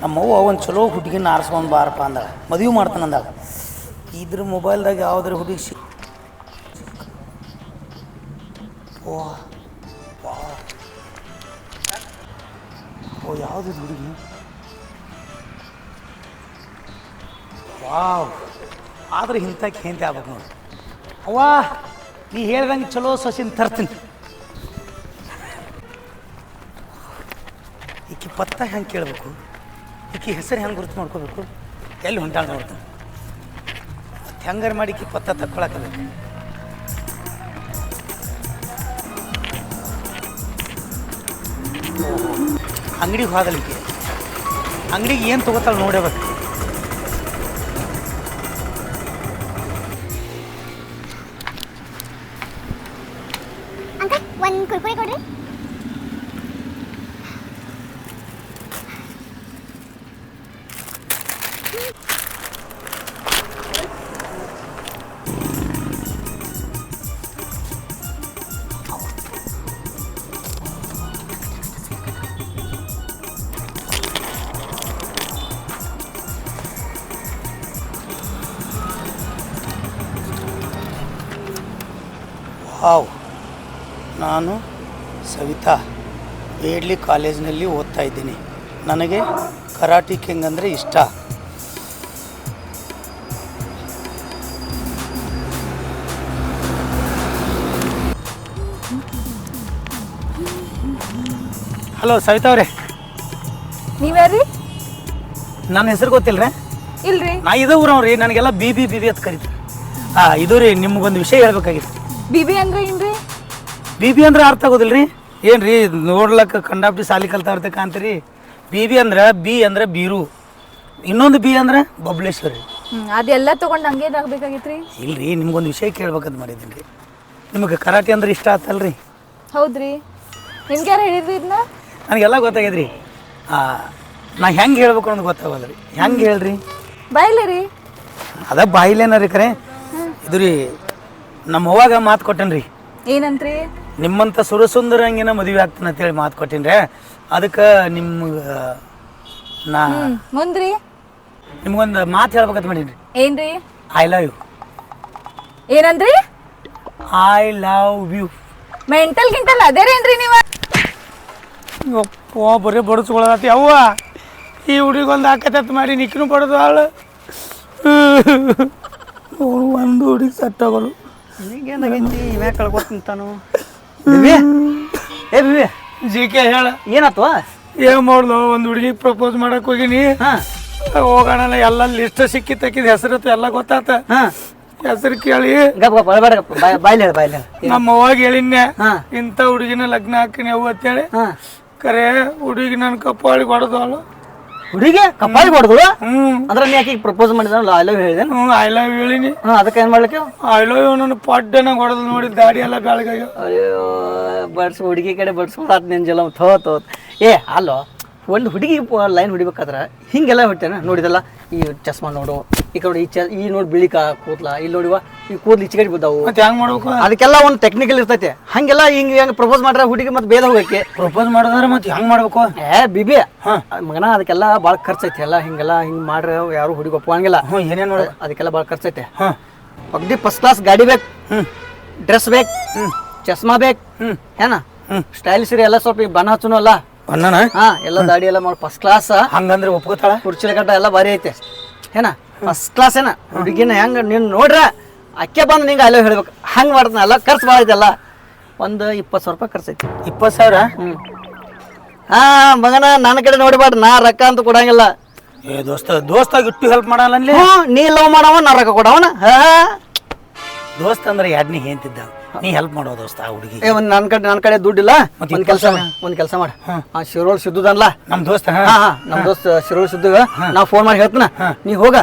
ನಮ್ಮವ್ವ ಒಂದು ಚಲೋ ಹುಡುಗಿನ ಆರಿಸ್ಕೊಂಡು ಬಾರಪ್ಪ ಅಂದಾಗ ಮದುವೆ ಮಾಡ್ತಾನೆ ಅಂದಾಗ. ಇದ್ರ ಮೊಬೈಲ್ದಾಗ ಯಾವುದ್ರ ಹುಡುಗಿ ಸಿ ಓ. ಓ, ಯಾವ್ದು ಹುಡುಗಿ? ವಾವ್. ಆದ್ರೆ ಇಂಥಕ್ಕೆ ಹೆಂತೆ ಆಗ್ಬೇಕು ನೋಡಿ. ಅವ್ವಾ, ನೀ ಹೇಳ್ದಂಗೆ ಚಲೋ ಸಸಿನ ತರ್ತೀನಿ. ಈಕಿ ಪತ್ತ ಹೆಂಗೆ ಕೇಳಬೇಕು. ಈಕಿ ಹೆಸರು ಹೆಂಗೆ ಗುರುತು ಮಾಡ್ಕೋಬೇಕು? ಎಲ್ಲಿ ಹೊಂಟಾಳ ನೋಡ್ತಾನೆ ಮತ್ತು ಹೆಂಗಾರು ಮಾಡಿ ಈಕಿ ಪತ್ತ ತಕ್ಕೊಳಕಬೇಕು? ಅಂಗಡಿಗೆ ಹೋಗಲಿಕ್ಕೆ ಅಂಗಡಿಗೆ ಏನು ತೊಗೋತಾಳೆ ನೋಡಬೇಕು ವಾವ್ ನಾನು ಸವಿತಾ ಬೇಡ್ಲಿ ಕಾಲೇಜಿನಲ್ಲಿ ಓದ್ತಾ ಇದ್ದೀನಿ. ನನಗೆ ಕರಾಟಿ ಕಿಂಗ್ ಅಂದರೆ ಇಷ್ಟ? ಹಲೋ ಸವಿತಾ ಅವರೇ. ನೀವ್ಯಾರೀ? ನನ್ನ ಹೆಸರು ಗೊತ್ತಿಲ್ಲ ರೀ ಇಲ್ರಿ. ನಾ ಇದೇ ಊರವ್ರಿ ನನಗೆಲ್ಲ ಬಿ ಬಿ ಬಿ ಬಿ ಅಂತ ಕರೀತಾರೆ. ಹಾಂ ಇದು ರೀ ನಿಮ್ಗೊಂದು ವಿಷಯ ಹೇಳ್ಬೇಕಾಗಿತ್ತು. ಬಿಬಿ ಅಂದ್ರೆ ಏನ್ರಿ? ಬಿ ಬಿ ಅಂದ್ರೆ ಅರ್ಥ ಆಗೋದಿಲ್ರಿ? ಏನ್ರಿ ನೋಡ್ಲಕ್ಕ ಕಂಡಾಪ್ಟಿ ಸಾಲಿ ಕಲ್ತಾ ಇರ್ತಕ್ಕ ಅಂತೀರಿ ಬಿ ಬಿ ಅಂದ್ರೆ ಬಿ ಅಂದ್ರೆ ಬೀರು. ಇನ್ನೊಂದು ಬಿ ಅಂದ್ರೆ ಬಬ್ಲೇಶ್ವರಿ. ಹ್ಮ್ ಅದೆಲ್ಲ ತಗೊಂಡ್ ಹಂಗೇನ್ ಆಗ್ಬೇಕಾಗಿತ್ರಿ? ಇಲ್ರಿ ನಿಮ್ಗೊಂದು ವಿಷಯ ಕೇಳ್ಬೇಕಂತ ಮಾಡಿದ್ದೀನಿ. ರೀ ನಿಮಗೆ ಕರಾಟೆ ಅಂದ್ರೆ ಇಷ್ಟ ಆತಲ್ರಿ? ಹೌದ್ರಿ. ನಿಮ್ಗೆ ಯಾರು ಹೇಳಿದ್ರಿ ಇದನ್ನ ನನಗೆಲ್ಲ ಗೊತ್ತಾಗ್ಯದ ರೀ ನಾ ಹೆಂಗೆ ಹೇಳ್ಬೇಕು ಅನ್ನೋದು ಗೊತ್ತಾಗಲ್ಲ ರೀ ಹೆಂಗೆ ಹೇಳ್ರಿ? ಬಾಯ್ಲಿ ರೀ ಅದ ಬಾಯಿಲೇನ ರೀ ಕರೆ. ಇದು ರೀ ನಮ್ಮ ಅವ್ವಾಗ ಮಾತು ಕೊಟ್ಟೇನ್ರಿ. ರೀ ಏನಂತ್ರಿ? ನಿಮ್ಮಂತ ಸುರಸುಂದರ ಹಂಗಿನ ಮದುವೆ ಆಗ್ತಾನೆ ಅಂತೇಳಿ ಮಾತು ಕೊಟ್ಟಿನ್ರಿ. ಅದಕ್ಕೆ ನಿಮ್ಗೆ ನಾ ಮುಂದ್ರಿ? ನಿಮ್ಗೊಂದು ಮಾತು ಹೇಳ್ಬೇಕಂತ ಮಾಡೀನಿ ಏನ್ರಿ? ಐ ಲವ್ ಯು ಏನಂದ್ರಿ? ಐ ಲವ್ ಯು ಮೆಂಟಲ್ ಗಿಂಟಲ್ ಅದೇರೇನ್ರಿ ನೀವ? ಯಪ್ಪ ಬರೀ ಬಡಿಸ್ಕೊಳತಿ ಅವ್ವ. ಈ ಹುಡುಗೊಂದು ಹಾಕತ್ತ ಮಾಡಿ ನಿಕ್ಕನು ಬಡದು ಆಳು ಅವ್ರು ಒಂದು ಹುಡುಗಿ ಸೆಟ್ ಆಗೋಳು ಈಗೇನಾಗೈತಿ ಇವ್ಯಾಕೆ ಕಳ್ಕೊತಿಂತಾನು? ಬಿಬಿ ಏ ಬಿಬಿ ಜಿ ಕೆ ಹೇಳ. ಏನಾತು ಏನ್ ಮಾಡ್ಲು ಒಂದು ಹುಡುಗಿ ಪ್ರಪೋಸ್ ಮಾಡಕ್ ಹೋಗಿನಿ. ಹಾ. ಹೋಗೋಣ ಎಲ್ಲ ಲಿಸ್ಟ್ ಸಿಕ್ಕಿ ತಕ್ಕಿದ ಹೆಸರು ಎಲ್ಲ ಗೊತ್ತಾತ. ಹಾ. ಹೆಸರು ಕೇಳಿ. ಗಪ್ ಗಪ್ ಅಳಬೇಡ ಗಪ್ ಬಾಯ್ ಬಾಯ್ಲಿ ಹೇಳು ಬಾಯ್ಲಿ ನಮ್ಮ ಅವಾಗ ಹೇಳಿನ್ನೆ ಹಾ. ಇಂಥ ಹುಡುಗಿನ ಲಗ್ನ ಹಾಕಿನಿ ಅವು ಅಂತೇಳಿ. ಕರೆ ಹುಡುಗಿ ನನ್ನ ಕಪ್ಪಾಳಿಗೆ ಹೊಡೆದವಳು ಹುಡುಗಿ ಕಪಾಯಿ ಹೊಡೆದು ಹ್ಮ್. ಅಂದ್ರೆ ನೀ ಆಕಿಗೆ ಪ್ರಪೋಸ್ ಮಾಡಿದ ಐ ಲವ್ ಹೇಳಿದೆ ಹ್ಮ್ ಐ ಲವ್ ಹೇಳಿನಿ. ಅದಕ್ಕೆ ಏನ್ ಮಾಡ್ಲಿಕ್ಕೆ? ಐ ಲವ್ ನನ್ನ ಪಡ್ಡನ ಹೊಡೆದು ನೋಡಿ ದಾಡಿ ಎಲ್ಲ ಬೆಳಗಾಗ ಅಯ್ಯೋ ಬಡ್ಸ್ ಹುಡುಗಿ ಕಡೆ ಬಡ್ಸ್ಕೊಳತ್ ನಿನ್ ಜಲ ಥೋ ಥೋ. ಏ ಅಲ್ಲೋ ಒಂದು ಹುಡುಗಿ ಲೈನ್ ಹೊಡಿಬೇಕಾದ್ರೆ ಹಿಂಗೆಲ್ಲ ಹೊಟ್ಟೆನ ನೋಡಿದಲ್ಲ ಈ ಚಸ್ಮಾ ನೋಡು ಈ ಕಡೆ ಈ ಚ ಈ ನೋಡಿ ಬಿಳಿಕ ಕೂದ್ಲ ಇಲ್ಲಿ ನೋಡಿವ ಈ ಕೂದ್ಲು ಈಚೆ ಕಡೆ ಬಿದ್ದಾವು. ಮತ್ತೆ ಹೆಂಗ್ ಮಾಡ್ಬೇಕು? ಅದಕ್ಕೆಲ್ಲ ಒಂದು ಟೆಕ್ನಿಕಲ್ ಇರ್ತೈತೆ. ಹಂಗೆಲ್ಲ ಹಿಂಗೆ ಹೆಂಗೆ ಪ್ರಪೋಸ್ ಮಾಡ್ರೆ ಹುಡುಗಿ ಮತ್ತೆ ಬೇದ ಹೋಗಕ್ಕೆ. ಪ್ರಪೋಸ್ ಮಾಡಿದ್ರೆ ಮತ್ತೆ ಹೆಂಗ್ ಮಾಡ್ಬೇಕು? ಏ ಬಿಬಿ ಮಗನ ಅದಕ್ಕೆಲ್ಲ ಭಾಳ ಖರ್ಚೈತೆ. ಎಲ್ಲ ಹಿಂಗೆಲ್ಲ ಹಿಂಗೆ ಮಾಡ್ರೆ ಯಾರು ಹುಡುಗಿ ಒಪ್ಪಂಗಿಲ್ಲ ಹ್ಞೂ ಏನೇನು ನೋಡ ಅದಕ್ಕೆಲ್ಲ ಭಾಳ ಖರ್ಚೈತೆ. ಹಾಂ. ಅಗ್ದಿ ಫಸ್ಟ್ ಕ್ಲಾಸ್ ಗಾಡಿ ಬೇಕು ಹ್ಞೂ ಡ್ರೆಸ್ ಬೇಕು ಚಸ್ಮಾ ಬೇಕು ಹ್ಞೂ ಏನ? ಹ್ಞೂ ಸ್ಟೈಲ್ ಸೀರೆ ಎಲ್ಲ ಸ್ವಲ್ಪ ಈಗ ಬಣ್ಣ ಹಚ್ಚುನು ಅಲ್ಲ. ಬಣ್ಣನ ಹಾ ಎಲ್ಲ ದಾಡಿ ಎಲ್ಲ ಮಾಡಿ. ಫಸ್ಟ್ ಕ್ಲಾಸ್ ಹಂಗಂದ್ರೆ ಒಪ್ಕೋತಾಳ? ಕುರ್ಚಿಲ ಕಟ್ಟ ಎಲ್ಲ ಬಾರಿ ಐತೆ. ಏನ? ಫಸ್ಟ್ ಕ್ಲಾಸ್ ಏನ? ಹುಡುಗಿನ ಹೆಂಗ ನೀನ್ ನೋಡ್ರ ಅಕ್ಕೆ ಬಂದು ನಿಂಗೆ ಅಲ್ಲೇ ಹೇಳ್ಬೇಕು. ಹಂಗೆ ಮಾಡ್ತಾನ ಎಲ್ಲ ಖರ್ಚು ಭಾಳ ಐತಲ್ಲ ಒಂದು ಇಪ್ಪತ್ತು ಸಾವಿರ ರೂಪಾಯಿ ಖರ್ಚು ಐತಿ. ಇಪ್ಪತ್ತು ಸಾವಿರ? ಹ್ಮ್. ಹಾ ಮಗನ ನನ್ನ ಕಡೆ ನೋಡಬೇಡ ನಾ ರೊಕ್ಕ ಅಂತ ಕೊಡಂಗಿಲ್ಲ. ಏ ದೋಸ್ತ ದೋಸ್ತಾಗ ಇಟ್ಟು ಹೆಲ್ಪ್ ಮಾಡಲ್ಲ ನೀ ಲವ್ ಮಾಡವ ನಾ ರೊಕ್ಕ ಕೊಡವನ? ಹಾ. ದೋಸ್ತ ಅಂದ್ರೆ ಎರಡ್ನಿ ಹೇಂತಿದ್ದ ನೀ ಹೆಲ್ಪ್ ಮಾಡೋ ದೋಸ್ತ ಆ ಹುಡುಗಿ. ಏ ಒಂದ್ ನನ್ನ ಕಡೆ ನನ್ನ ಕಡೆ ದುಡ್ಡಿಲ್ಲ? ಮತ್ತೆ ಒಂದು ಕೆಲಸ ಒಂದು ಕೆಲಸ ಮಾಡ. ಆ ಶಿರೋಳ್ ಸಿದ್ದುದನ್ಲ? ನಮ್ಮ ದೋಸ್ತ ಹಾ. ಹಾ ನಮ್ಮ ದೋಸ್ತ ಶಿರೋಳ್ ಸಿದ್ದು ನಾ ಫೋನ್ ಮಾಡಿ ಹೇಳ್ತನ. ನೀ ಹೋಗ.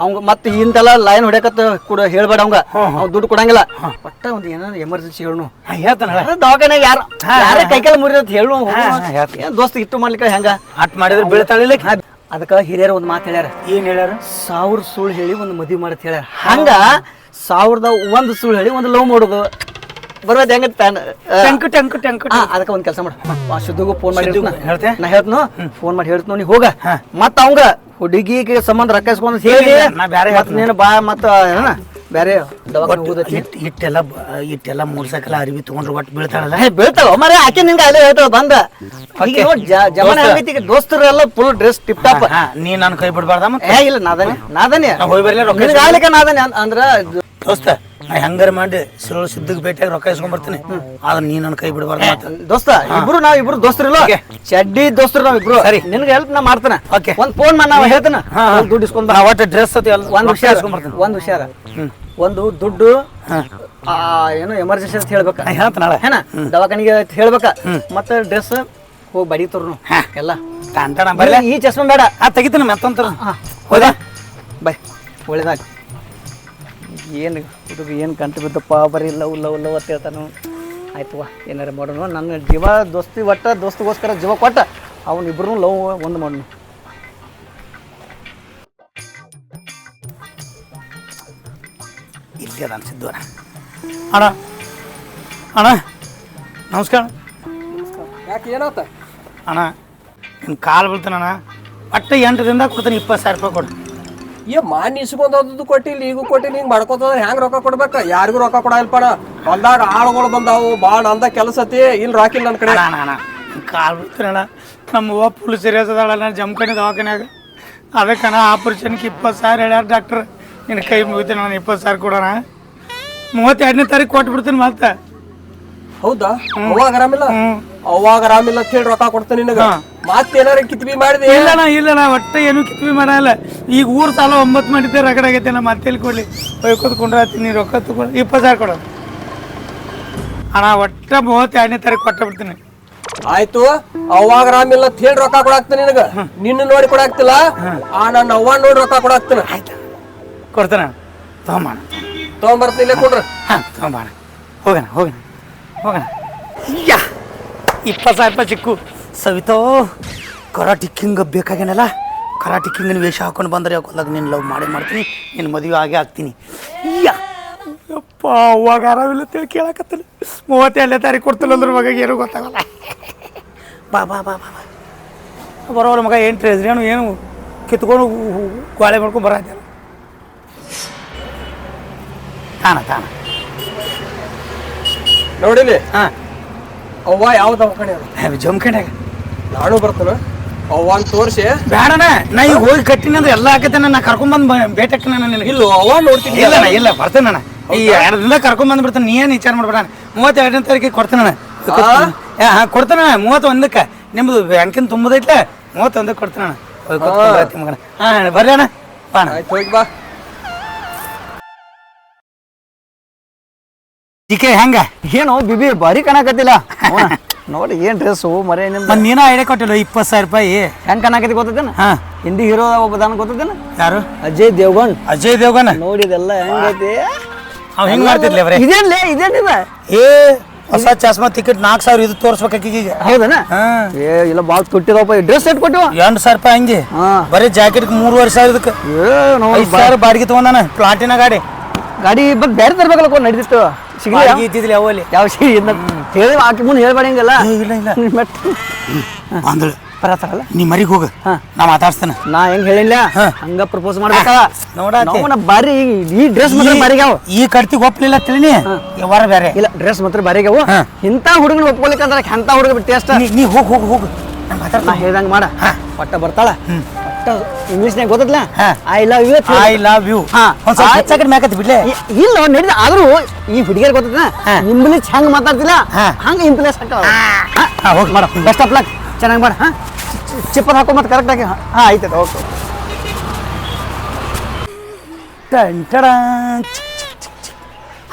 ಅವಂಗ ಮತ್ತೆ ಇಂತೆಲ್ಲ ಲೈನ್ ಹೊಡ್ಯಾಕತ್ತ ಕೂಡ ಹೇಳ್ಬೇಡ ಅವಂಗ. ಅವ್ ದುಡ್ಡು ಕೊಡಂಗಿಲ್ಲ. ಒಟ್ಟ ಒಂದು ಏನಾರ ಎಮರ್ಜೆನ್ಸಿ ಹೇಳು ಹೇಳ್ತಾನ ದವಾಖಾನೆ ಯಾರು ಯಾರೇ ಕೈಕಾಲ ಮುರಿದ ಹೇಳು. ಏನ್ ದೋಸ್ತ್ ಇಟ್ಟು ಮಾಡ್ಲಿಕ್ಕೆ ಹೆಂಗ? ಅಟ್ ಮಾಡಿದ್ರೆ ಬೀಳ್ತಾಳಿಲ್ಲ ಅದಕ್ಕೆ ಹಿರಿಯರು ಒಂದು ಮಾತು ಹೇಳ್ಯಾರ. ಏನ್ ಹೇಳ್ಯಾರ? ಸಾವಿರ ಸುಳ್ಳು ಹೇಳಿ ಒಂದು ಮದುವೆ ಮಾಡತ್ ಹೇಳ್ಯಾರ. ಹಂಗ ಸಾವಿರದ ಒಂದು ಸುಳ್ಳು ಹೇಳಿ ಒಂದು ಲವ್ ಮಾಡೋದು. ಬರೋದು ಹೆಂಗ ಟಂಕು ಟಂಕು ಟಂಕು ಅದಕ್ಕೆ ಒಂದು ಕೆಲಸ ಮಾಡ. ಶುದ್ಧಗೂ ಫೋನ್ ಮಾಡಿ. ಹೇಳ್ತೆ? ನಾ ಹೇಳ್ತನು? ಫೋನ್ ಮಾಡಿ ಹೇಳ್ತನು? ನೀ ಹೋಗ. ಮತ್ತ ಅವಂಗ ಹುಡುಗಿಗೆ ಸಂಬಂಧ ರೊಕ್ಕಿಸ್ಕೊಂಡ್ ಹೇಳಿ. ನಾ ಬ್ಯಾರೆ ನೀನು ಬಾ ಮತ್ತ ಏನ? ಬ್ಯಾರೆ ದವಾಖಾನೆ ಹೋದತಿ ಇಟ್ ಇಟ್ಟೆಲ್ಲ ಮೂರ್ ಸಕಲ ಅರಿವಿ ತಗೊಂಡ್ರು ಒಟ್ಟು ಬೀಳ್ತಾಳಲ್ಲ? ಬೀಳ್ತಾವ. ಮರ ಆಕೆ ನಿಂಗ ಅಲ್ಲೇ ಹೇಳ್ತಾಳ ಬಂದ. ದೋಸ್ತರೆಲ್ಲ ದೋಸ್ತರು ಎಲ್ಲ ಫುಲ್ ಡ್ರೆಸ್ ಟಿಪ್ ಟಾಪ್ ನೀ ನನ್ನ ಕೈ ಬಿಡ್ಬಾರ್ದ ಇಲ್ಲ ನಾದನೆ ನಾದನೆ. ಹೋಗಿ ಬರ್ಲಿ ರೊಕ್ಕ ನಾದನೆ ಅಂದ್ರ ದೋಸ್ತ ನಾ ಹೆಂಗಾರ ಮಾಡಿ ಸುಳ್ಳು ಸಿದ್ಧಗ್ ಭೇಟಿಯಾಗಿ ರೊಕ್ಕ ಇಸ್ಕೊಂಡ್ ಬರ್ತೀನಿ. ಆದ್ರೆ ನೀ ನನ್ನ ಕೈ ಬಿಡಬಾರ್ದು ಮತ್ತೆ ದೋಸ್ತ ಇಬ್ರು ನಾವ್ ಇಬ್ರು ದೋಸ್ತರಿಲ್ಲ. ಚಡ್ಡಿ ದೋಸ್ತರು ನಾವ್ ಇಬ್ರು. ಸರಿ. ನಿನ್ಗೆ ಹೆಲ್ಪ್ ನಾ ಮಾಡ್ತಾನೆ. ಓಕೆ. ಒಂದ್ ಫೋನ್ ಮಾಡಿ ನಾವ್ ಹೇಳ್ತಾನ. ದುಡ್ಡು ಇಸ್ಕೊಂಡ್ ಒಟ್ಟು ಡ್ರೆಸ್ ಅತಿ ಒಂದ್ ವಿಷಯ ಹುಷಾರ. ಇಸ್ಕೊಂಡ್ ಬರ್ತೀನಿ. ಒಂದ್ ವಿಷಯ ಒಂದು ದುಡ್ಡು ಏನೋ ಎಮರ್ಜೆನ್ಸಿ ಅಂತ ಹೇಳ್ಬೇಕ. ಹೇಳ್ತಾನ ಏನ ದವಾಖಾನಿಗೆ ಹೇಳ್ಬೇಕ. ಮತ್ತೆ ಡ್ರೆಸ್ ಹೋಗಿ ಬಡಿ ತೋರ್ನು. ಎಲ್ಲ. ಈ ಚಸ್ಮ ಬೇಡ. ಆ ತೆಗಿತೀನಿ ಮತ್ತೊಂತರ. ಹೋದ ಬೈ. ಒಳ್ಳೇದಾಗ. ಏನು ಹುಡುಗ ಏನು ಕಂಟು ಬಿದ್ದಪ್ಪ ಬರೀ ಲವ್ ಲವ್ ಲವ್ ಅಂತ ಹೇಳ್ತಾನು. ಆಯ್ತವ ಏನಾರ ಮಾಡೋಣ ನನ್ನ ಜೀವ ದೋಸ್ತಿ ಒಟ್ಟ ದೋಸ್ತಿಗೋಸ್ಕರ ಜೀವ ಕೊಟ್ಟ ಅವನಿಬ್ರು ಲವ್ ಒಂದು ಮಾಡೋಣ ಇಲ್ಲಿ ಅದ ಅನ್ಸಿದ್ದು ಅಣ್ಣ ಅಣ್ಣ ನಮಸ್ಕಾರ. ಯಾಕೆ ಏನಾತ? ಅಣ್ಣ ನಿನ್ನ ಕಾಲು ಬೀಳ್ತಾನಣ್ಣ ಒಟ್ಟು ಎಂಟರಿಂದ ಕೊಡ್ತಾನೆ ಕೊಡ್ತೀನಿ ಇಪ್ಪತ್ತು ಸಾವಿರ ರೂಪಾಯಿ ಕೊಡು ಏ ಮಾನ್ ಇಸ್ಕೊಂಡದ್ದು ಕೊಟ್ಟಿಲ್ಲ ಈಗೂ ಕೊಟ್ಟಿಲ್ಲ ಹಿಂಗ್ ಮಾಡ್ಕೋತಂದ್ರೆ ಹೆಂಗ್ ರೊಕ್ಕ ಕೊಡ್ಬೇಕ? ಯಾರಿಗೂ ರೊಕ್ಕ ಕೊಡಲ್ಪಣ ಹೊಲ್ದಾಗ ಆಳುಗಳು ಬಂದಾವು ಭಾಳ ಅಂದ ಕೆಲಸ ಐತಿ ಇಲ್ಲಿ ರಾಕಿಲ್ಲ ನನ್ನ ಕಡೆ. ಕಾಲು ನಮ್ಮ ಅವ್ವ ಫುಲ್ ಸೀರಿಯಸ್ ಅದಾಳಣ್ಣ ಜಮ್ಕಣಿ ದವಾಖಾನ್ಯಾಗ. ಅದಕ್ಕೆ ಅಣ್ಣ ಆಪರೇಷನ್ಗೆ ಇಪ್ಪತ್ತು ಸಾವಿರ ಹೇಳ್ಯಾರ ಡಾಕ್ಟ್ರ್ ನಿನ್ನ ಕೈ ಮುಗಿತೀನಿ ನಾನು ಇಪ್ಪತ್ತು ಸಾವಿರ ಕೊಡೋಣ. ಮೂವತ್ತೆರಡನೇ ತಾರೀಕು ಕೊಟ್ಟು ಬಿಡ್ತೀನಿ ಮತ್ತೆ. ಹೌದಾ? ಅವಾಗ ಆರಾಮಿಲ್ಲ? ಅವಾಗ ಆರಾಮಿಲ್ಲ ಕೇಳಿ ಹೇಳಿ ರೊಕ್ಕ ಕೊಡ್ತೇನೆ ನಿನಗ? ಮತ್ತೇನಾರ ಕಿತ್ಬಿ ಮಾಡಿದೆ ಇಲ್ಲಣ್ಣ ಇಲ್ಲಣ್ಣ ಒಟ್ಟೆ ಏನು ಕಿತ್ವಿ ಮಾಡಲ್ಲ. ಈಗ ಊರ್ ಸಾಲ ಒಂಬತ್ತು ಮಾಡಿದ್ದೆ ರಗಡ ಆಗೈತೆ ನಾ ಮತ್ತೆ ಎಲ್ಲಿ ಕೊಡ್ಲಿ? ಒಯ್ಕೋದ್ ಕೊಂಡ್ರಾತೀನಿ ರೊಕ್ಕ ತಗೊಂಡು ಇಪ್ಪತ್ತು ಸಾವಿರ ಕೊಡೋದು ಅಣ್ಣ ಒಟ್ಟ ಮೂವತ್ತೆರಡನೇ ತಾರೀಕು ಕೊಟ್ಟ ಬಿಡ್ತೀನಿ. ಆಯ್ತು ಅವಾಗ ರಾಮಿಲ್ಲ ಅಂತ ಹೇಳಿ ರೊಕ್ಕ ಕೊಡಾಕ್ತಾನೆ ನಿನಗ. ನಿನ್ನ ನೋಡಿ ಕೊಡಾಕ್ತಿಲ್ಲ? ಆ ನನ್ನ ಅವ್ವ ನೋಡಿ ರೊಕ್ಕ ಕೊಡಾಕ್ತೀನಿ. ಆಯ್ತು. ಕೊಡ್ತಾನ. ತಗೊಂಬಣ ತಗೊಂಬರ್ತೀನಿ ಇಲ್ಲೇ ಕೊಡ್ರಿ. ಹಾಂ ತಗೊಂಬಣ ಹೋಗೋಣ ಹೋಗೋಣ ಹೋಗೋಣ ಇಪ್ಪತ್ತು ಸಾವಿರ ರೂಪಾಯಿ ಚಿಕ್ಕು ಸವಿತೋ ಕರಾಟಿ ಕಿಂಗ್ ಬೇಕಾಗೇನಲ್ಲ ಕರಾಟಿ ಕಿಂಗಿನ ವೇಷ ಹಾಕೊಂಡು ಬಂದರೆ ಯಾಕೊಂದಾಗ ನಿನ್ನ ಲವ್ ಮಾಡಿ ಮಾಡ್ತೀನಿ ನಿನ್ನ ಮದುವೆ ಆಗೇ ಆಗ್ತೀನಿ. ಅಪ್ಪ ಅವಾಗ ಆರಾಮಿಲ್ಲ ತಿಳಿ ಕೇಳಕತ್ತಿಲ್ಲ ಮೂವತ್ತೆರಡನೇ ತಾರೀಕು ಕೊಡ್ತಿಲ್ಲ ಅಂದ್ರೆ ಮಗ ಏನು ಗೊತ್ತಾಗಲ್ಲ. ಬಾ ಬಾ ಬಾ ಬಾ ಬಾ. ಬರೋರ ಮಗ ಏನು ಟ್ರೇಸ್ರಿ ಏನು ಏನು? ಕಿತ್ಕೊಂಡು ಗಾಳಿ ಮಾಡ್ಕೊಂಡು ಬರತ್ತಲ್ಲ ತಾನ ತಾನ. ನೋಡಿಲಿ? ಹಾಂ. ಅವ್ವ ಯಾವ ದವಾಖಾನೆ ಅದ? ಜಮ್ಕಂಡ್ಯಾಗ ನಾನು ಬರ್ತಾನ. ಅವನ್ ತೋರಿಸಿ. ಬೇಡಣ ನಾ ಈಗ ಹೋಗಿ ಕಟ್ಟಿನ ಅಂದ್ರೆ ಎಲ್ಲ ಹಾಕತ್ತೇನೆ ನಾ ಕರ್ಕೊಂಡ್ ಭೇಟಿ ನಾನು ನಿನಗೆ. ಇಲ್ಲ ಅವ ನೋಡ್ತೀನಿ. ಇಲ್ಲ ಇಲ್ಲ ಬರ್ತೇನೆ ನಾನು ಈ ಎರಡರಿಂದ ದಿನ ಕರ್ಕೊಂಡ್ ಬಂದ್ಬಿಡ್ತಾನೆ ನೀ ಏನು ವಿಚಾರ ಮಾಡ್ಬೇಡ ಮೂವತ್ತೆರಡನೇ ತಾರೀಕಿಗೆ ಕೊಡ್ತೇನೆ ನಾನು ಹಾಂ ಕೊಡ್ತೇನೆ ಮೂವತ್ತೊಂದಕ್ಕೆ. ನಿಮ್ಮದು ಬ್ಯಾಂಕಿನ ತುಂಬದೈತ್ಲ ಮೂವತ್ತೊಂದಕ್ಕೆ ಕೊಡ್ತೇನೆ ನಾನು ಹಾಂ. ಬರ್ರಿ ಅಣ್ಣ. ಬಾ ಹೋಗಿ ಬಾ. ಟಿಕೆ ಹೆಂಗ? ಏನು ಬಿಬಿ ಬಾರಿ ಕಾಣಕತ್ತಿಲ್ಲ. ನೋಡಿ ಏನ್ ಡ್ರೆಸ್ ಮರೆ ನಿಮ್ದು? ಮತ್ತೆ ನೀನು ಐಡಿಯಾ ಕೊಟ್ಟಿಲ್ಲ ಇಪ್ಪತ್ತು ಸಾವಿರ ರೂಪಾಯಿ. ಹೆಂಗ್ ಕಾಣಕತ್ತಿ ಗೊತ್ತದೇನ ಹಾಂ. ಹಿಂದಿ ಹೀರೋ ಒಬ್ಬ ದಾನ ಗೊತ್ತದೇನ ಯಾರು? ಅಜಯ್ ದೇವ್ಗನ್ ಅಜಯ್ ದೇವ್ಗನ ನೋಡಿದೆಲ್ಲ ಹೆಂಗೈತಿ ಅವ್ ಹಿಂಗೆ ಮಾಡ್ತಿರ್ಲಿ ಅವ್ರೆ? ಇದೇನ್ಲೇ ಇದೇನಿದ ಏ ಹೊಸ ಚಸ್ಮಾ ಟಿಕೆಟ್ ನಾಲ್ಕು ಸಾವಿರ ಇದು ತೋರಿಸ್ಬೇಕು ಈಗ. ಹೌದನ? ಹಾ. ಏ ಇಲ್ಲ ಬಾಳ್ ತುಟ್ಟಿದಪ್ಪ ಡ್ರೆಸ್ ಎಟ್ ಕೊಟ್ಟಿವ. ಎಂಟು ಸಾವಿರ ರೂಪಾಯಿ ಹಂಗೆ. ಹಾ. ಬರೀ ಜಾಕೆಟ್ ಮೂರುವರೆ ಸಾವಿರದಕ್ಕೆ ಏ ನಾವು ಐದು ಸಾವಿರ ಬಾಡಿಗೆ ತಗೊಂಡಾನ ಪ್ಲಾಟಿನ ಗಾಡಿ. ಗಾಡಿ ಬಟ್ ಬೇರೆ ತರ್ಬೇಕಲ್ಲ ಕೊ ನಡೀತಿತ್ತು ಸಿಗಲಿ ಬಾಡಿಗೆ ಇದ್ದಿದ್ಲಿ ಅವಲ್ಲಿ ಯಾವ ಸಿ ಹೇಳಿ ಆಕೆ ಮುಂದೆ ಹೇಳ್ಬಾಡಿಂಗಲ್ಲ ಇಲ್ಲ ಇಲ್ಲ. ಮತ್ ಅಂದಳು ಬರತ್ತಾರಲ್ಲ ನೀ ಮರಿಗೆ ಹೋಗ. ನಾ ಮಾತಾಡ್ಸ್ತೇನೆ. ನಾ ಹೆಂಗ್ ಹೇಳಿಲ್ಲ. ಹಂಗ ಪ್ರಪೋಸ್ ಮಾಡಬೇಕಾ? ನೋಡ ಬಾರಿ ಈ ಡ್ರೆಸ್ ಮಾತ್ರ ಬಾರಿಗಾವ ಈ ಕಡ್ತಿಗೆ ಒಪ್ಪಲಿಲ್ಲ ತಿಳಿನಿ. ಯಾವಾರ ಬೇರೆ. ಇಲ್ಲ ಡ್ರೆಸ್ ಮಾತ್ರ ಬಾರಿಗಾವ. ಇಂಥ ಹುಡುಗನ ಒಪ್ಕೊಲಿಕ್ಕಂದ್ರೆ ಎಂಥ ಹುಡುಗ ಟೇಸ್ಟ್ ನೀ ನೀ ಹೋಗಿ ಹೋಗಿ ಹೋಗು. ನಾ ಹೇಳ್ದಂಗೆ ಮಾಡ. ಒಟ್ಟ ಬರ್ತಾಳ. ಒಟ್ಟ ಇಂಗ್ಲೀಷ್ನಾಗ ಗೊತ್ತಲ್ಲ I love you I love you ಹೆಚ್ಚಾಕಡೆ ಮ್ಯಾಕತ್ ಬಿಡ್ಲೆ? ಇಲ್ಲ ನಡೀದ ಆದ್ರೂ ಈ ಹುಡುಗಿಯರ್ ಗೊತ್ತದ. ಇಂಗ್ಲೀಷ್ ಹೆಂಗ್ ಮಾತಾಡ್ತಿಲ್ಲ? ಹಾ. ಹಂಗ ಇಂಪ್ಲೇಸ್ ಹಾ, ಹೋಗ್. ಮಾಡ. ಬೆಸ್ಟ್ ಆಫ್ ಲಕ್ ಚೆನ್ನಾಗಿ ಮಾಡ. ಹಾ. ಚಿಪ್ಪರ್ ಹಾಕೋ ಮತ್ತೆ ಕರೆಕ್ಟ್ ಆಗಿ ಹಾ ಆಯ್ತು ಓಕೆ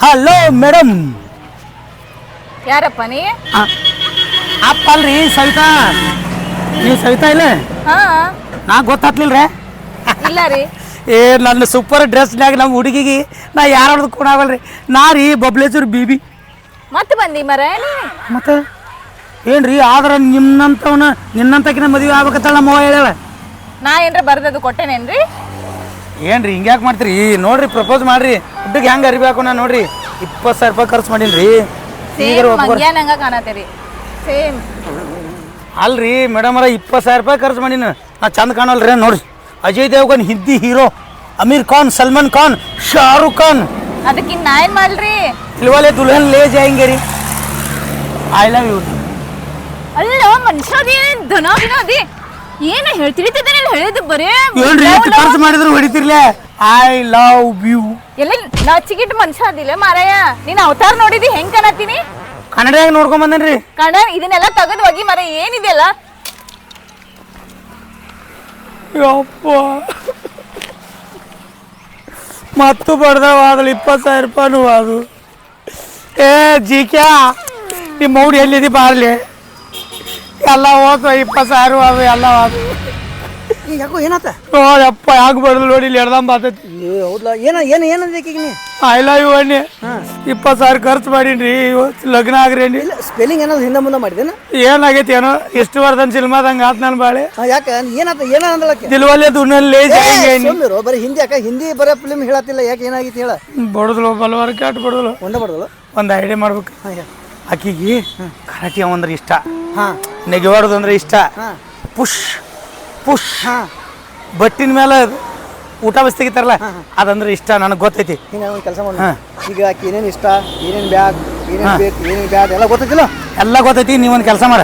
ಹಲೋ ಮೇಡಮ್ ಯಾರಪ್ಪ ನೀ? ಅಪ್ಪ ಅಲ್ರಿ ಸವಿತಾ. ನೀವು ಸವಿತಾ ಇಲ್ಲ? ಹಾ. ನಾ ಗೊತ್ತಾಗ್ಲಿಲ್ರೇ? ಇಲ್ಲ ರೀ. ಏ ನನ್ನ ಸೂಪರ್ ಡ್ರೆಸ್ನಾಗ ನಮ್ಮ ಹುಡುಗಿಗೆ ನಾ ಯಾರು ಆಗಲ್ರಿ ನಾ ರೀ ಬಬ್ಲೇಶ್ವರ್ ಬೀಬಿ. ಮತ್ತೆ ಬಂದಿ ಮರ ಮತ್ತೆ? ಏನ್ರಿ ಆದ್ರೆ ನಿಮ್ಮಂತವನ ನಿನ್ನಂತಕಿನ ಮದುವೆ ಆಗ್ಬೇಕಂತ ನಮ್ಮ ಅವ್ವ ಹೇಳ್ಯಾಳ. ನಾ ಏನ್ರ ಬರ್ದದು ಕೊಟ್ಟೇನೇನ್ರಿ? ಏನ್ರಿ ಹಿಂಗ್ಯಾಕೆ ಮಾಡ್ತೀರಿ? ನೋಡ್ರಿ ಪ್ರಪೋಸ್ ಮಾಡ್ರಿ. ಹುಡುಗ ಹೆಂಗ್ ಅರಿಬೇಕು ನಾ ನೋಡ್ರಿ. ಇಪ್ಪತ್ತು ಸಾವಿರ ರೂಪಾಯಿ ಖರ್ಚು ಮಾಡೀನಿ ಸೇಮ್ ಮಂಗ್ಯಾನಂಗ ಕಾಣತ್ತೀರಿ. ಸೇಮ್ ಅಲ್ರಿ ಮೇಡಮರ ಇಪ್ಪತ್ತು ಸಾವಿರ ರೂಪಾಯಿ ಖರ್ಚು ಮಾಡೀನಿ ನಾ ಚಂದ ಕಾಣಲ್ರಿ ನೋಡ್ರಿ. ಅಜಯ್ ದೇವ್ಗನ್ ಹಿಂದಿ ಹೀರೋ. ಅಮೀರ್ ಖಾನ್ ಸಲ್ಮಾನ್ ಖಾನ್ ಶಾರುಖ್ ಖಾನ್. ಅದಕ್ಕಿನ್ ನಾ ಏನ್ ಮಾಡ್ರಿ ಇಲ್ವಲೆ ದುಲ್ಹನ್ ಲೇ ಜಾಯಿಂಗೆ ರೀ? ಐ ಲವ್ ಯು ಅಲ್ಲ ಮನುಷ್ಯ ಅದೇ ದನ ಗಿನ ಅದೇ? ಏನು ಹೇಳ್ತಿರ್ತಿದ್ದೇನೆ ಹೇಳಿದ್ದು ಬರೇ ಏನ್ರಿ ಖರ್ಚು ಮಾಡಿದ್ರು ಹೊಡಿತಿರ್ಲೇ? ಐ ಲವ್ ಯು ಎಲ್ಲ ನಚ್ಚಿಗಿಟ್ಟು ಮನುಷ್ಯ ಅದಿಲ್ಲ ಮಾರಾಯ. ನೀನ್ ಅವತಾರ ನೋಡಿದಿ ಹೆಂಗ್ ಕಾಣತ್ತೀನಿ? ಕನ್ನಡಿಯಾಗ ನೋಡ್ಕೊಂಡ್ ಬಂದೇನ್ರಿ? ಕಣ ಇದನ್ನೆಲ್ಲ ತೆಗೆದು ಹೋಗಿ ಮರ ಏನಿದೆಯಲ್ಲ? ಯಪ್ಪ. ಮತ್ತು ಬಡ್ದವ ಅದ್ರಲ್ಲಿ ಇಪ್ಪತ್ತು ಸಾವಿರ ರೂಪಾಯಿನೂ ಅದು. ಏ ಜಿ ಕ್ಯಾ ನಿಮ್ಮ ಮೌಡಿ ಎಲ್ಲಿದೆ ಬಾರ್ಲಿ? ಎಲ್ಲ ಹೋತು ಇಪ್ಪತ್ತು ಸಾವಿರ ಅದು ಎಲ್ಲ ಅದು ಯಾಕೋ ಏನಾತ? ನೋಡಪ್ಪ ಯಾಕೆ ಬಡ್ದು ನೋಡಿ ಇಲ್ಲಿ ಎಡ್ದಂಬ ಆತೈತಿ. ಏನ ಏನ ಈಗ ನೀ? ಐ ಲವ್ ಯು ಅನ್ನಿ ಇಪ್ಪತ್ತು ಸಾವಿರ ಖರ್ಚು ಮಾಡೀನಿ ಇವತ್ತು ಲಗ್ನ ಆಗ್ರಿ ಅಣ್ಣಿ. ಇಲ್ಲ ಸ್ಪೆಲ್ಲಿಂಗ್ ಏನಾದ್ರು ಹಿಂದೆ ಮುಂದೆ ಮಾಡಿದೇನ ಏನಾಗೈತಿ ಏನೋ? ಎಷ್ಟು ವರ್ಧನ್ ಸಿನಿಮಾದಂಗ ಆತ್ ನಾನು ಬಾಳೆ. ಯಾಕೆ? ಏನಾತ ಏನ ಅಂದಳಕ್ಕೆ? ದುನಲ್ಲಿ ಸುಮ್ಮಿರು ಬರೀ ಹಿಂದಿ ಯಾಕ? ಹಿಂದಿ ಬರೋ ಫಿಲ್ಮ್ ಹೇಳತ್ತಿಲ್ಲ ಯಾಕೆ ಏನಾಗಿತ್ತು ಹೇಳ? ಬಡದ್ಲು ಬಲವಾರ ಕ್ಯಾಟ್ ಬಡದ್ಲು. ಒಂದೇ ಬಡದ್ಲು? ಒಂದು ಐಡಿಯಾ ಮಾಡ್ಬೇಕು. ಆಕಿಗೆ ಕರಾಟಿ ಅವಂದ್ರೆ ಇಷ್ಟ. ಹಾಂ. ನೆಗೆವಾಡೋದು ಅಂದ್ರೆ ಇಷ್ಟ ಪುಷ್ ಪುಷ್. ಬಟ್ಟಿನ ಮೇಲೆ ಊಟ ಬಸ್ ತೆಗಿತಾರಲ್ಲ ಅದಂದ್ರೆ ಇಷ್ಟ ನನಗೆ ಗೊತ್ತೈತಿ. ಹಿಂಗೆ ಒಂದು ಕೆಲಸ ಮಾಡಿ. ಈಗ ಆಕೆ ಏನೇನು ಇಷ್ಟ ಏನೇನು ಬ್ಯಾಗ್ ಏನೇನು ಬೇಕು ಏನೇನು ಬ್ಯಾಗ್ ಎಲ್ಲ ಗೊತ್ತೈತಿಲ್ಲ? ಎಲ್ಲ ಗೊತ್ತೈತಿ ನೀವೊಂದು ಕೆಲಸ ಮಾಡ.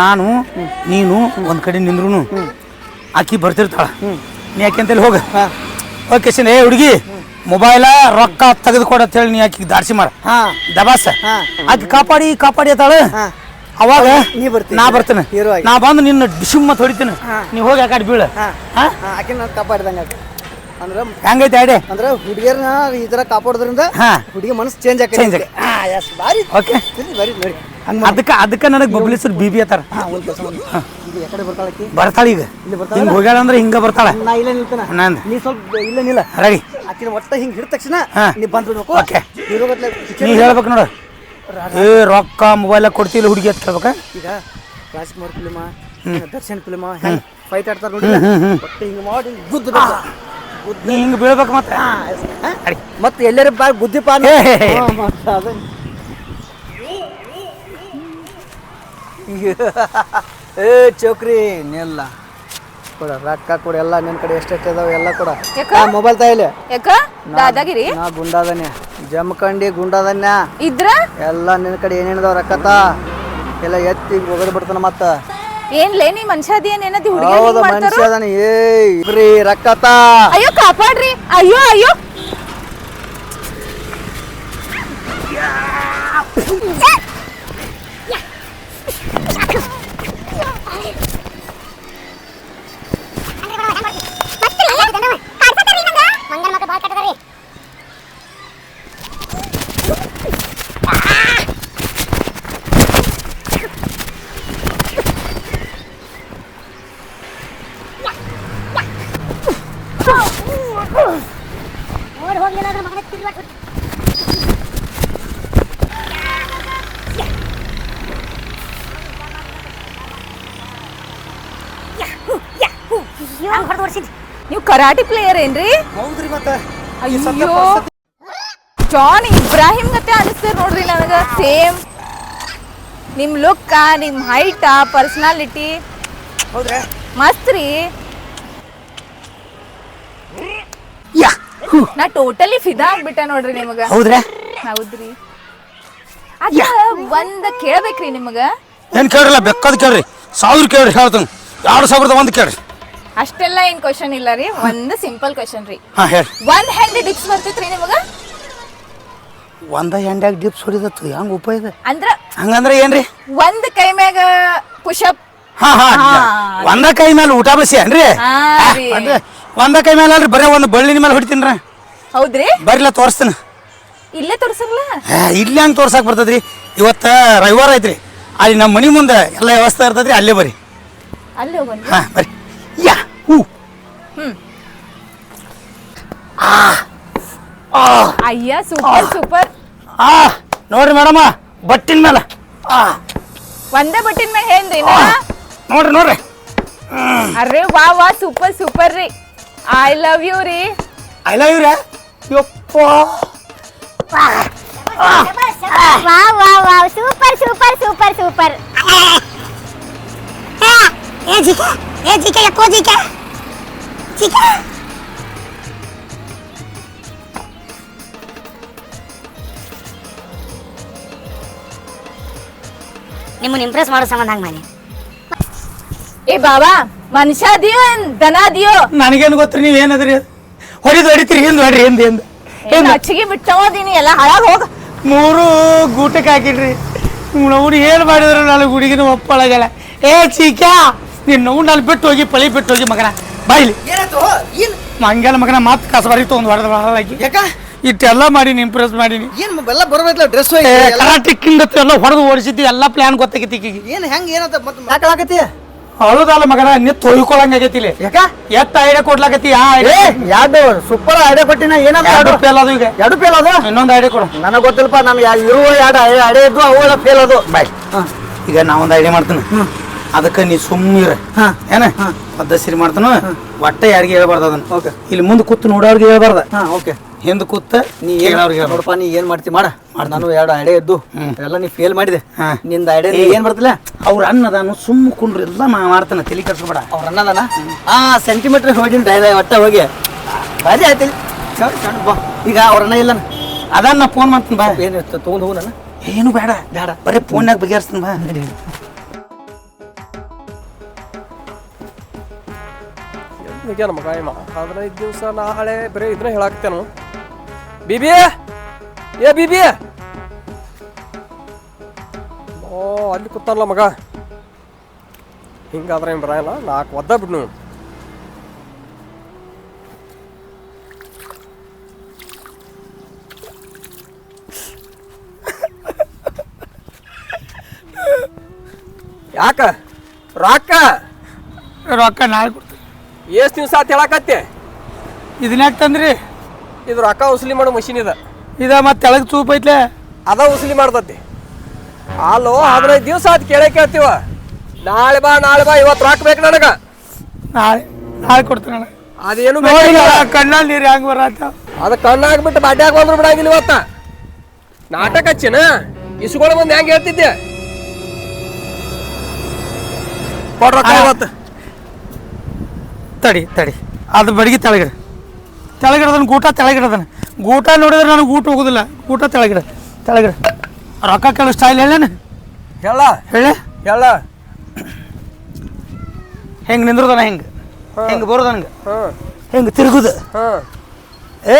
ನಾನು ನೀನು ಒಂದು ಕಡೆ ನಿಂದ್ರು ಆಕಿ ಬರ್ತಿರ್ತಾಳ. ನೀ ಯಾಕೆ ಅಂತೇಳಿ ಹೋಗ. ಓಕೆ ಸಿನ್ ಏ ಹುಡುಗಿ ಮೊಬೈಲ ರೊಕ್ಕ ತೆಗೆದು ಅಂತ ಹೇಳಿ ನೀ ಆಕಿಗೆ ದಾಡ್ಸಿ ಮಾಡ. ಹಾಂ. ದಬಾಸ. ಆಕಿ ಕಾಪಾಡಿ ಕಾಪಾಡಿ ಅತ್ತಾಳ ಅವಾಗ ನೀ ಬರ್ತೀನಿ. ನಾ ಬರ್ತೇನೆ. ಹೀರೋ ಆಗಿ. ನಾ ಬಂದು ನಿನ್ನ ಡಿಶುಮ್ ಮತ್ ಹೊಡಿತೀನಿ. ನೀ ಹೋಗಿ ಆ ಕಡೆ ಬೀಳ. ಹಾಂ. ಆಕೆ ನಾನು ಕಾಪಾಡ್ದಂಗೆ ಅಂದ್ರೆ ಹೆಂಗೈತೆ ಐಡಿಯಾ ಅಂದ್ರೆ ಹುಡುಗಿಯರ್ನ ಈ ತರ ಕಾಪಾಡೋದ್ರಿಂದ ಹಾ. ಹುಡುಗಿ ಮನಸ್ಸು ಚೇಂಜ್ Change ಆಕೈತಿ. ಹಾಂ ಎಸ್ ಬಾರಿ. ಓಕೆ ಸರಿ ಬಾರಿ ನೋಡಿ. ಹಂಗೆ ಅದಕ್ಕೆ ಅದಕ್ಕೆ ನನಗೆ ಬಬ್ಲಿಸರ್ ಬಿ ಬಿ ಅತ್ತಾರ. ಹಾಂ ಒಂದು ಕೆಲಸ ಮಾಡಿ. ಈಗ ಯಾಕಡೆ ಬರ್ತಾಳಕ್ಕಿ ಬರ್ತಾಳ ಈಗ. ಇಲ್ಲಿ ಬರ್ತಾಳ. ಹಿಂಗೆ ಹೋಗ್ಯಾಳ ಅಂದ್ರೆ ಹಿಂಗ ಬರ್ತಾಳ. ನಾ ಇಲ್ಲೇ ನಿಲ್ತಾನ. ನಂದು ನೀ ಸ್ವಲ್ಪ ಇಲ್ಲ ನಿಲ್ಲ. ರೆಡಿ. ಆಕಿನ ಒಟ್ಟ ಹಿಂಗೆ ಹಿಡಿದ ತಕ್ಷಣ ಹಾ. ನೀ ಬಂದ್ಬಿಡ್ಬೇಕು Okay. ಹೀರೋ ಗಟ್ಲೆ ನೀ ಹೇಳ್ಬೇಕು ನೋಡು. ಏ ರೊಕ್ಕ ಮೊಬೈಲ್ ಕೊಡ್ತಿಲ್ಲ ಹುಡುಗಿ ಅಂತ ಕೇಳ್ಬೇಕ? ಈಗ ರಾಜ್ಕುಮಾರ್ ಫಿಲ್ಮ ದರ್ಶನ್ ಫಿಲ್ಮ ಹೆಂಗ್ ಫೈಟ್ ಆಡ್ತಾರ ನೋಡಿ ಒಟ್ಟು ಹಿಂಗೆ ಮಾಡಿ ಗುದ್ದು ನೀ ಹಿಂಗೆ ಬೀಳ್ಬೇಕು ಮತ್ತೆ? ಅಡಿ. ಮತ್ತೆ ಎಲ್ಲರ ಬಾ ಬುದ್ಧಿ ಪಾನ. ಹೇ, ಹೇ, ಹೇ. ಹಾ, ಏ ಚೌಕ್ರಿ ನೆಲ್ಲ ಕೊಡ ರೊಕ್ಕ ಕೊಡ ಎಲ್ಲ ನಿನ್ ಕಡೆ ಎಷ್ಟೆಷ್ಟು ಇದಾವೆ ಎಲ್ಲ ಕೊಡ? ಮೊಬೈಲ್ ತಾಯಿಲೆ ಯಾಕ? ನಾ ಗುಂಡಾದನ್ಯ ಜಮಖಂಡಿ ಗುಂಡದನ್ಯ. ಇದ್ರ? ಎಲ್ಲ ನಿನ್ನ ಕಡೆ ಏನೇನದಾವ ರಕ್ಕತ? ಎಲ್ಲ ಎತ್ತಿ ಹೋಗದ್ ಬಿಡ್ತಾನ ಮತ್ತ ಏನ್ಲೇ ನೀ ಮನುಷ್ಯ ಅದಿ ಏನದಿ ಹೌದ ಹುಡುಗಿ ಮನುಷ್ಯ ಅದಾನ. ಏ ಇಬ್ರಿ ರಕ್ಕತ. ಅಯ್ಯೋ ಕಾಪಾಡ್ರಿ. ಅಯ್ಯೋ ಅಯ್ಯೋ. ಕರಾಟಿ ಪ್ಲೇಯರ್ ಏನ್ರಿ? ಹೌದ್ರಿ ಮತ್ತ. ಅಯ್ಯೋ. ಜಾನ್ ಇಬ್ರಾಹಿಂ ಗತೆ ಅನಿಸ್ತೀರ ನೋಡ್ರಿ ನನಗ. ಸೇಮ್ ನಿಮ್ ಲುಕ್ಕ ನಿಮ್ ಹೈಟ ಪರ್ಸನಾಲಿಟಿ ಹೌದ್ರಾ? ಮಸ್ತ್ ರೀ. ನಾ ಟೋಟಲಿ ಫಿದಾ ಆಗ್ಬಿಟ್ಟೆ ನೋಡ್ರಿ ನಿಮಗ. ಹೌದ್ರಾ? ಹೌದ್ರಿ. ಅದ ಒಂದ್ ಕೇಳ್ಬೇಕ್ರಿ ನಿಮಗ. ಏನ್ ಕೇಳ್ರಲ್ಲ ಬೆಕ್ಕದ್ ಕೇಳ್ರಿ. ಸಾವಿರ ಕೇಳ್ರಿ ಹೇಳ್ತೀನಿ. ಎರಡು ಸಾವಿರದ ಒಂದು ಕೇಳ್ರಿ. ಅಷ್ಟೆಲ್ಲ ಏನ್ ಕ್ವಶನ್ ಇಲ್ಲ ರೀ ಒಂದ್ ಸಿಂಪಲ್ ಕ್ವಶನ್ ರೀ. ಹಾ ಹೇಳಿ. ಒಂದ್ ಹೆಂಡ್ ಡಿಪ್ಸ್ ಬರ್ತೈತ್ರಿ ನಿಮಗ? ಒಂದ ಎಂಡ್ಯಾಗ ಡಿಪ್ಸ್ ಹೊಡಿದತ್ತು? ಹೆಂಗ್ ಉಪ ಇದೆ ಅಂದ್ರ ಹಂಗಂದ್ರೆ ಏನ್ರಿ? ಒಂದ್ ಕೈ ಮ್ಯಾಗ ಪುಷಪ್ ಹಾ ಹಾ ಹಾ. ಒಂದ ಕೈ ಮೇಲೆ ಊಟ ಬಸಿ ಏನ್ರಿ? ರೀ. ಒಂದ- ಒಂದ ಕೈ ಮೇಲೆ ಅಲ್ರಿ ಬರೀ ಒಂದು ಬಳ್ಳಿನ ಮೇಲೆ ಹೊಡಿತೀನಿ ಹೌದ್ರಿ? ಬರ್ಲ ತೋರಿಸ್ತೀನಿ. ಇಲ್ಲೇ ತೋರ್ಸಲ್ಲ? ಹಾ, ಇಲ್ಲಿ ಹಂಗೆ ತೋರ್ಸಕ್ ಬರ್ತದ್ರಿ. ಇವತ್ತ ರವಿವಾರ ಐತ್ರಿ. ಅಲ್ಲಿ ನಮ್ಮ ಮನಿ ಮುಂದೆ ಎಲ್ಲ ವ್ಯವಸ್ಥೆ ಇರ್ತದ್ರಿ ಅಲ್ಲೇ ಬರ್ರಿ. ಅಲ್ಲೇ ಹೋಗೋಣ. ಹಾ ಬರ್ರಿ. ಯಾ ಹೂ. ಹ್ಮ್. ಆ ಅಯ್ಯ ಸೂಪರ್ ಸೂಪರ್. ಆ ನೋಡ್ರಿ ಮೇಡಮ್ಮ ಬಟ್ಟಿನ ಮೇಲೆ. ಆ. ಒಂದೇ ಬಟ್ಟಿನ ಮೇಲೆ ಹೇಳ್ರಿ ನೋಡ್ರಿ ನೋಡ್ರಿ. ಅರೆ ವಾ ವಾ ಸೂಪರ್ ಸೂಪರ್ ರೀ. ಐ ಲವ್ ಯು ರೀ. ಐ ಲವ್ ಇವ್ರೆ ಯಪ್ಪ. ವಾ ವಾ ವಾ ಸೂಪರ್ ಸೂಪರ್ ಸೂಪರ್ ಸೂಪರ್. ಏ ಜಿಕೆ ಏ ಜಿಕೆ ಯಾಕೋ ಜಿಕೆ ಜಿಕೆ ನಿಮ್ಮನ್ನ ಇಂಪ್ರೆಸ್ ಮಾಡೋ ಸಂಬಂಧ ಹಂಗೆ ಮಾಡಿ. ಏ ಬಾಬಾ ಮನುಷ್ಯ ದಿಯೋ ಏನ್ ದನ ಅದಿಯೋ? ನನಗೇನು ಗೊತ್ತ್ರಿ ನೀವು ಏನದ್ರಿ? ಹೊಡಿದು ಹೊಡಿತೀರಿ ಹಿಂದ್ ಹೊಡ್ರಿ ಹಿಂದ್ ಹಿಂದ್. ಏನ್ ಅಚ್ಚಿಗೆ ಬಿಟ್ಟವದೀನಿ ಎಲ್ಲ ಹಾಳಾಗ ಹೋಗ. ಮೂರು ಗೂಟಕ್ಕೆ ಹಾಕಿಡ್ರಿ. ನಾವು ಏನು ಮಾಡಿದ್ರು ನಾಳೆ ಗುಡಿಗಿನ ಒಪ್ಪಳಗಲ್ಲ. ಏ ಚೀಕ ನೀನು ನೋವು ಅಲ್ಲಿ ಬಿಟ್ಟು ಹೋಗಿ ಪಳಿ ಬಿಟ್ಟು ಹೋಗಿ ಮಗನ. ಬಾಯ್ಲಿ ಏನಾಯ್ತು? ಏನು? ಹಂಗೆಲ್ಲ ಮಗನ ಮತ್ತೆ ಕಸಬಾರಿ ತೊಗೊಂಡು ಹೊಡೆದ ಹಾಕಿ ಯಾಕ? ಇಟ್ಟೆಲ್ಲ ಮಾಡೀನಿ ಇಂಪ್ರೆಸ್ ಮಾಡೀನಿ ಏನು ಎಲ್ಲ ಬರಬೇಕಲ್ಲ ಡ್ರೆಸ್ ಏ ಕರಾಟಿ ಎಲ್ಲ? ಹೊಡೆದು ಓಡಿಸಿದ್ದು ಎಲ್ಲ ಪ್ಲಾನ್ ಗೊತ್ತಾಗೈತಿ ಈಗ ಏನು ಹೆಂಗೆ ಏನಂತ ಮತ್ತೆ ಯಾಕಲಾಕತ್ತಿ ಹೌದಲ್ಲ ಮಗನ ನಿತ್ ತೊಯ್ಕೊಳಂಗಾಗೈತಿ ಇಲ್ಲಿ. ಯಾಕ? ಎತ್ತ ಐಡಿಯಾ ಕೊಡ್ಲಾಕತ್ತಿ ಆ ಏ ಯಾವ್ದು ಸೂಪರ್ ಐಡಿಯಾ ಕೊಟ್ಟಿನ ಏನಂತ ಎರಡು ಫೇಲ್ ಅದು ಈಗ. ಎರಡು ಫೇಲ್ ಅದು? ಇನ್ನೊಂದು ಐಡಿಯಾ ಕೊಡು. ನನಗೆ ಗೊತ್ತಿಲ್ಲಪ್ಪ ನಮ್ಗೆ ಇರುವ ಎರಡು ಐಡಿಯಾ ಇದ್ದು ಅವೆಲ್ಲ ಫೇಲ್ ಅದು. ಬಾಯ್ ಈಗ ನಾ ಒಂದು ಐಡಿಯಾ ಮಾಡ್ತೀನಿ ಅದಕ್ಕೆ ನೀ ಸುಮ್ಮನಿರ ಹಾ. ಏನ? ದಸರಿ ಮಾಡ್ತಾನ? ಒಟ್ಟ ಯಾರಿಗೆ ಹೇಳ್ಬಾರ್ದ ಅದನ್ನ. ಓಕೆ. ಇಲ್ಲಿ ಮುಂದೆ ಕೂತು ನೋಡೋರ್ಗೆ ಹೇಳ್ಬಾರ್ದ. ಹಾಂ ಓಕೆ. ಹಿಂದೆ ಕೂತ ನೀ ಏನ್ ನೋಡಪ್ಪ ನೀ ಏನ್ ಮಾಡ್ತಿ ಮಾಡ. ನಾನು ಎರಡು ಐಡಿಯಾ ಇದ್ದು. ಎಲ್ಲ ನೀ ಫೇಲ್ ಮಾಡಿದೆ. ನಿಂದ ಐಡಿಯಾ. ಏನ್ ಬರ್ತಿಲ್ಲ ಅವ್ರ ಅನ್ನದಾನು ಸುಮ್ಮ ಕುಂಡ್ರಿ ಎಲ್ಲ ಮಾ ಮಾಡ್ತಾನೆ ತಲೆ ಕರ್ಸ್ಬೇಡ ಅವ್ರ ಅನ್ನದಾನ? ಆ ಸೆಂಟಿಮೀಟರ್ ಹೋಗಿನ ಡೈಲ ಒಟ್ಟ ಹೋಗಿ. ಬಾರಿ ಆಯ್ತು ಬಾ. ಈಗ ಅವ್ರ ಅಣ್ಣ ಇಲ್ಲ ಅದನ್ನ ನಾ ಫೋನ್ ಮಾಡ್ತೀನಿ ಬಾ. ಏನು ತಗೊಂಡು ಹೋಗು ನಾನು ಏನು ಬೇಡ. ಬೇಡ. ಬರೀ ಫೋನ್ಯಾಗ ಬಗೆಹರಿಸ್ತೀನಿ ಬಾ. ಹೀಗೇನ ಮಗ ಇವ ಹದಿನೈದು ದಿವಸ ನಾ ಹಳೆ ಬರೀ ಇದನ್ನ ಹೇಳಾಕ್ತೇನು. ಬಿಬಿ! ಏ ಬಿಬಿ! ಓ, ಅಲ್ಲಿ ಕೂತಾರಲ್ಲ ಮಗ. ಹಿಂಗಾದ್ರೆ ಏನು ಬರಲ್ಲ ನಾಲ್ಕು ಒದ್ದ ಬಿಡ್ನು ಯಾಕ? ರೊಕ್ಕ? ರೊಕ್ಕ ಕೊಡ್ತೀನಿ ಎಷ್ಟು ದಿವಸ ಆತ ಹೇಳಕತ್ತೆ? ಇದನ್ಯಾಕೆ ತಂದ್ರಿ? ಇದು ರೊಕ್ಕ ವಸೂಲಿ ಮಾಡೋ ಮಷಿನ್ ಇದೆ. ಇದ ಮತ್ತೆ ತೆಳಗ್ ಚೂಪ್ ಐತ್ಲೆ? ಅದ ವಸೂಲಿ ಮಾಡ್ತತಿ. ಅಲ್ಲೋ ಹದಿನೈದು ದಿವಸ ಆತ ಕೇಳೇ ಕೇಳ್ತೀವ? ನಾಳೆ ಬಾ ನಾಳೆ ಬಾ ಇವತ್ತು ರೊಕ್ಕ ಬೇಕು ನನಗ. ನಾಳೆ ನಾಳೆ ಕೊಡ್ತೀನಿ ಅಣ್ಣ. ಅದೇನು ಬೇಕಾಗಿಲ್ಲ. ಕಣ್ಣಲ್ಲಿ ನೀರು ಹೆಂಗ್ ಬರತ್ತ. ಅದ ಕಣ್ಣಾಗ್ಬಿಟ್ಟು ಬಾಡ್ಯಾಗ ಬಂದ್ರು ಬಿಡಂಗಿಲ್ಲ ಇವತ್ತ. ನಾಟಕ ಹಚ್ಚಿನ? ಇಸ್ಕೊಳ ಬಂದು ಹೆಂಗ್ ಹೇಳ್ತಿದ್ದೆ? ಕೊಡ್ರಕ್ಕ. ಇವತ್ತು. ತಡಿ ತಡಿ. ಅದು ಬಡಗಿ ತೆಳಗಿಡ. ತೆಳಗಿಡದನ್ ಗೂಟ ತೆಳಗಿಡದನ. ಗೂಟ ನೋಡಿದ್ರೆ ನನಗೆ ಊಟ ಹೋಗೋದಿಲ್ಲ. ಊಟ ತೆಳಗಿಡ ತೆಳಗಿಡ. ರೊಕ್ಕ ಕೇಳೋ ಸ್ಟೈಲ್ ಹೇಳೇನ? ಹೇಳ. ಹೇಳೆ. ಹೇಳ. ಹೆಂಗೆ ನಿಂದ್ರದನ ಹೆಂಗೆ? ಹೆಂಗೆ ಬರೋದ ಹಂಗೆ? ತಿರುಗುದು? ಏ!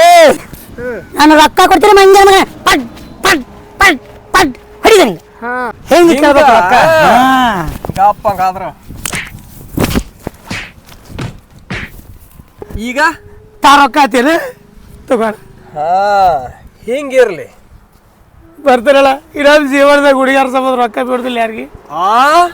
ನಾನು ರೊಕ್ಕ ಕೊಡ್ತೀನಿ ಮಗ. ಪಡ್ ಪಡ್ ಪಡ್ ಪಡ್. ಹೊಡಿದ ನಿಂಗೆ ಹೆಂಗೆ ಹಿಂಗ? ಕೇಳ್ಬೇಕು ರೊಕ್ಕ ಹಾ. ಗಪ್ಪ ಹಂಗಾದ್ರ ಈಗ ತಾ ರೊಕ್ಕ ತಗೋಣ. ಹಾ ಹಿಂಗಿರ್ಲಿ. ಬರ್ತಾರಲ್ಲ? ಇನ್ನೊಂದು ಜೀವನದಾಗ ಹುಡುಗಿಯರ ಸಂಬಂಧ ರೊಕ್ಕ ಬಿಡ್ದಿಲ್ಲ ಯಾರಿಗೆ? ಆ?